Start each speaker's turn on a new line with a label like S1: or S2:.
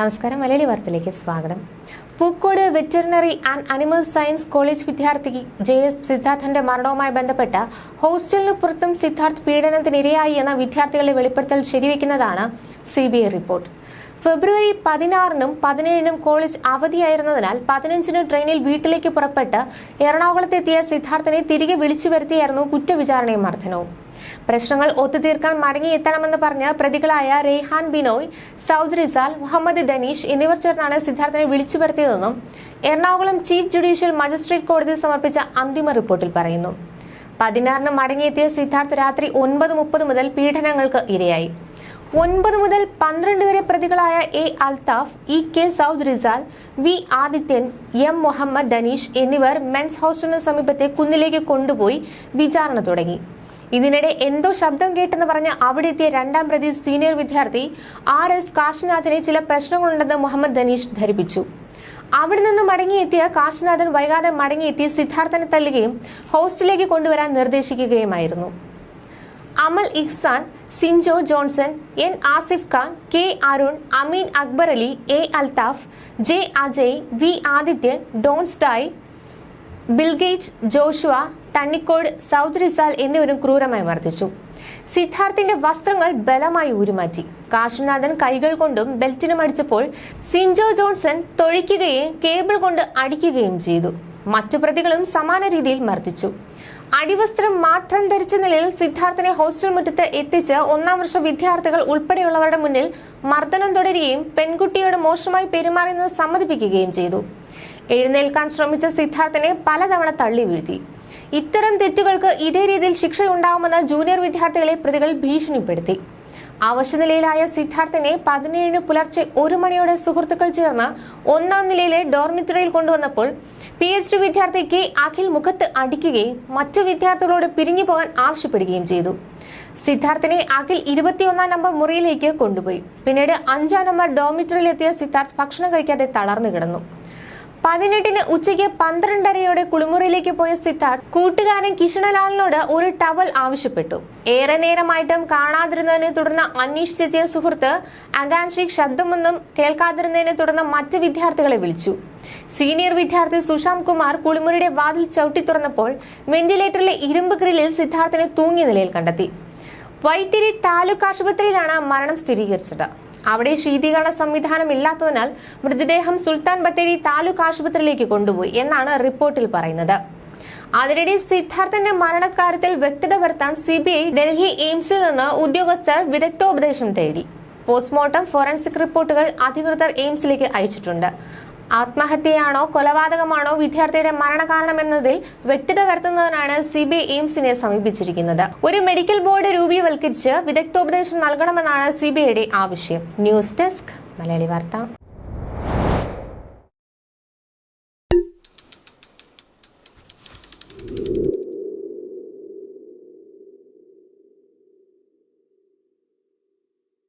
S1: നമസ്കാരം മലയാളി വാർത്തയിലേക്ക് സ്വാഗതം. Pookode veterinary and animal science college വിദ്യാർത്ഥി ജെ എസ് സിദ്ധാർത്ഥന്റെ മരണവുമായി ബന്ധപ്പെട്ട് ഹോസ്റ്റലിന് പുറത്തും സിദ്ധാർത്ഥ് പീഡനത്തിനിരയായി എന്ന വിദ്യാർത്ഥികളുടെ വെളിപ്പെടുത്തൽ ശരിവെക്കുന്നതാണ് C B I report. February പതിനാറിനും പതിനേഴിനും കോളേജ് അവധിയായിരുന്നതിനാൽ പതിനഞ്ചിന് ട്രെയിനിൽ വീട്ടിലേക്ക് പുറപ്പെട്ട് എറണാകുളത്തെത്തിയ സിദ്ധാർത്ഥനെ തിരികെ വിളിച്ചു വരുത്തിയായിരുന്നു കുറ്റവിചാരണയും മർദ്ദനവും. പ്രശ്നങ്ങൾ ഒത്തുതീർക്കാൻ മടങ്ങിയെത്തണമെന്ന് പറഞ്ഞ് പ്രതികളായ റെയ്ഹാൻ ബിനോയ് സൗദ് റിസാൽ മുഹമ്മദ് ഡനീഷ് എന്നിവർ ചേർന്നാണ് സിദ്ധാർത്ഥിനെ വിളിച്ചു വരുത്തിയതെന്നും എറണാകുളം ചീഫ് ജുഡീഷ്യൽ മജിസ്ട്രേറ്റ് കോടതി സമർപ്പിച്ച അന്തിമ റിപ്പോർട്ടിൽ പറയുന്നു. പതിനാറിന് മടങ്ങിയെത്തിയ സിദ്ധാർത്ഥ് രാത്രി ഒൻപത് മുപ്പത് മുതൽ പീഡനങ്ങൾക്ക് ഇരയായി. ഒൻപത് മുതൽ പന്ത്രണ്ട് വരെ പ്രതികളായ A Althaf E K Saud Rizal V Adithyan M Muhammad Danish എന്നിവർ മെൻസ് ഹോസ്റ്റലിന് സമീപത്തെ കുന്നിലേക്ക് കൊണ്ടുപോയി വിചാരണ തുടങ്ങി. ഇതിനിടെ എന്തോ ശബ്ദം കേട്ടെന്ന് പറഞ്ഞ് അവിടെ എത്തിയ രണ്ടാം പ്രതി സീനിയർ വിദ്യാർത്ഥി ആർ എസ് കാശിനാഥിനെ ചില പ്രശ്നങ്ങളുണ്ടെന്ന് മുഹമ്മദ് ധനീഷ് ധരിപ്പിച്ചു. അവിടെ നിന്ന് മടങ്ങിയെത്തിയ കാശിനാഥൻ വൈകാതെ മടങ്ങിയെത്തി സിദ്ധാർത്ഥനെ തള്ളുകയും ഹോസ്റ്റലിലേക്ക് കൊണ്ടുവരാൻ നിർദ്ദേശിക്കുകയുമായിരുന്നു. Amal Ihsan Sinjo Johnson N Asif Khan K Arun Ameen Akbar Ali A Althaf J Ajay V Adithyan Don Stai Bilgate Joshua Thannikkode Saud Rizal എന്നിവരും ക്രൂരമായി മർദ്ദിച്ചു. സിദ്ധാർത്ഥിന്റെ വസ്ത്രങ്ങൾ ബലമായി ഊരുമാറ്റി. കാശിനാഥൻ കൈകൾ കൊണ്ടും ബെൽറ്റിനും അടിച്ചപ്പോൾ സിൻജോ ജോൺസൺ തൊഴിക്കുകയും കേബിൾ കൊണ്ട് അടിക്കുകയും ചെയ്തു. മറ്റു പ്രതികളും സമാന രീതിയിൽ മർദ്ദിച്ചു. അടിവസ്ത്രം മാത്രം ധരിച്ച നിലയിൽ സിദ്ധാർത്ഥിനെ ഹോസ്റ്റൽ മുറ്റത്ത് എത്തിച്ച് ഒന്നാം വർഷ വിദ്യാർത്ഥികൾ ഉൾപ്പെടെയുള്ളവരുടെ മുന്നിൽ മർദ്ദനം തുടരുകയും പെൺകുട്ടിയോട് മോശമായി പെരുമാറുന്നത് സമ്മതിപ്പിക്കുകയും ചെയ്തു. എഴുന്നേൽക്കാൻ ശ്രമിച്ച സിദ്ധാർത്ഥിനെ പലതവണ തള്ളി വീഴ്ത്തി. ഇത്തരം തെറ്റുകൾക്ക് ഇതേ രീതിയിൽ ശിക്ഷ ഉണ്ടാവുമെന്ന് ജൂനിയർ വിദ്യാർത്ഥികളെ പ്രതികൾ ഭീഷണിപ്പെടുത്തി. അവശനിലയിലായ സിദ്ധാർത്ഥിനെ പതിനേഴിന് പുലർച്ചെ ഒരു മണിയോടെ സുഹൃത്തുക്കൾ ചേർന്ന് ഒന്നാം നിലയിലെ ഡോർമിറ്ററിയിൽ കൊണ്ടുവന്നപ്പോൾ പി എച്ച് ഡി വിദ്യാർത്ഥി കെ അഖിൽ മുഖത്ത് അടിക്കുകയും മറ്റു വിദ്യാർത്ഥികളോട് പിരിഞ്ഞു പോകാൻ ആവശ്യപ്പെടുകയും ചെയ്തു. സിദ്ധാർത്ഥിനെ അഖിൽ ഇരുപത്തിയൊന്നാം നമ്പർ മുറിയിലേക്ക് കൊണ്ടുപോയി. പിന്നീട് അഞ്ചാം നമ്പർ ഡോമിറ്ററിയിലെത്തിയ സിദ്ധാർത്ഥ് ഭക്ഷണം കഴിക്കാതെ തളർന്നു കിടന്നു. പതിനെട്ടിന് ഉച്ചയ്ക്ക് പന്ത്രണ്ടരയോടെ കുളിമുറിയിലേക്ക് പോയ സിദ്ധാർത്ഥ് കൂട്ടുകാരൻ കിഷണലാലിനോട് ഒരു ടവൽ ആവശ്യപ്പെട്ടു. ഏറെ നേരമായിട്ടും കാണാതിരുന്നതിനെ തുടർന്ന് അന്വേഷിച്ചെത്തിയ സുഹൃത്ത് അഗാൻഷിക് ശബ്ദമൊന്നും കേൾക്കാതിരുന്നതിനെ തുടർന്ന് മറ്റ് വിദ്യാർത്ഥികളെ വിളിച്ചു. സീനിയർ വിദ്യാർത്ഥി സുശാന്ത് കുമാർ കുളിമുറിയുടെ വാതിൽ ചവിട്ടി തുറന്നപ്പോൾ വെന്റിലേറ്ററിലെ ഇരുമ്പ് ഗ്രില്ലിൽ സിദ്ധാർത്ഥിനെ തൂങ്ങിയ നിലയിൽ കണ്ടെത്തി. വൈത്തിരി താലൂക്ക് ആശുപത്രിയിലാണ് മരണം സ്ഥിരീകരിച്ചത്. അവിടെ ശീതീകരണ സംവിധാനം ഇല്ലാത്തതിനാൽ മൃതദേഹം സുൽത്താൻ ബത്തേരി താലൂക്ക് ആശുപത്രിയിലേക്ക് കൊണ്ടുപോയി എന്നാണ് റിപ്പോർട്ടിൽ പറയുന്നത്. അതിനിടെ സിദ്ധാർത്ഥന്റെ മരണകാര്യത്തിൽ വ്യക്തത വരുത്താൻ സി ബി ഐ ഡൽഹി എയിംസിൽ നിന്ന് ഉദ്യോഗസ്ഥർ വിദഗ്ധോപദേശം തേടി. പോസ്റ്റ്മോർട്ടം ഫോറൻസിക് റിപ്പോർട്ടുകൾ അധികൃതർ എയിംസിലേക്ക് അയച്ചിട്ടുണ്ട്. ആത്മഹത്യയാണോ കൊലപാതകമാണോ വിദ്യാർത്ഥിയുടെ മരണകാരണമെന്നതിൽ വ്യക്തത വരുത്തുന്നതിനാണ് സി ബി എയിംസിനെ സമീപിച്ചിരിക്കുന്നത്. ഒരു മെഡിക്കൽ ബോർഡ് രൂപീകരിച്ച് വിദഗ്ധോപദേശം നൽകണമെന്നാണ് സി ബി ഐയുടെ ആവശ്യം. ന്യൂസ് ഡെസ്ക് മലയാളി വാർത്ത.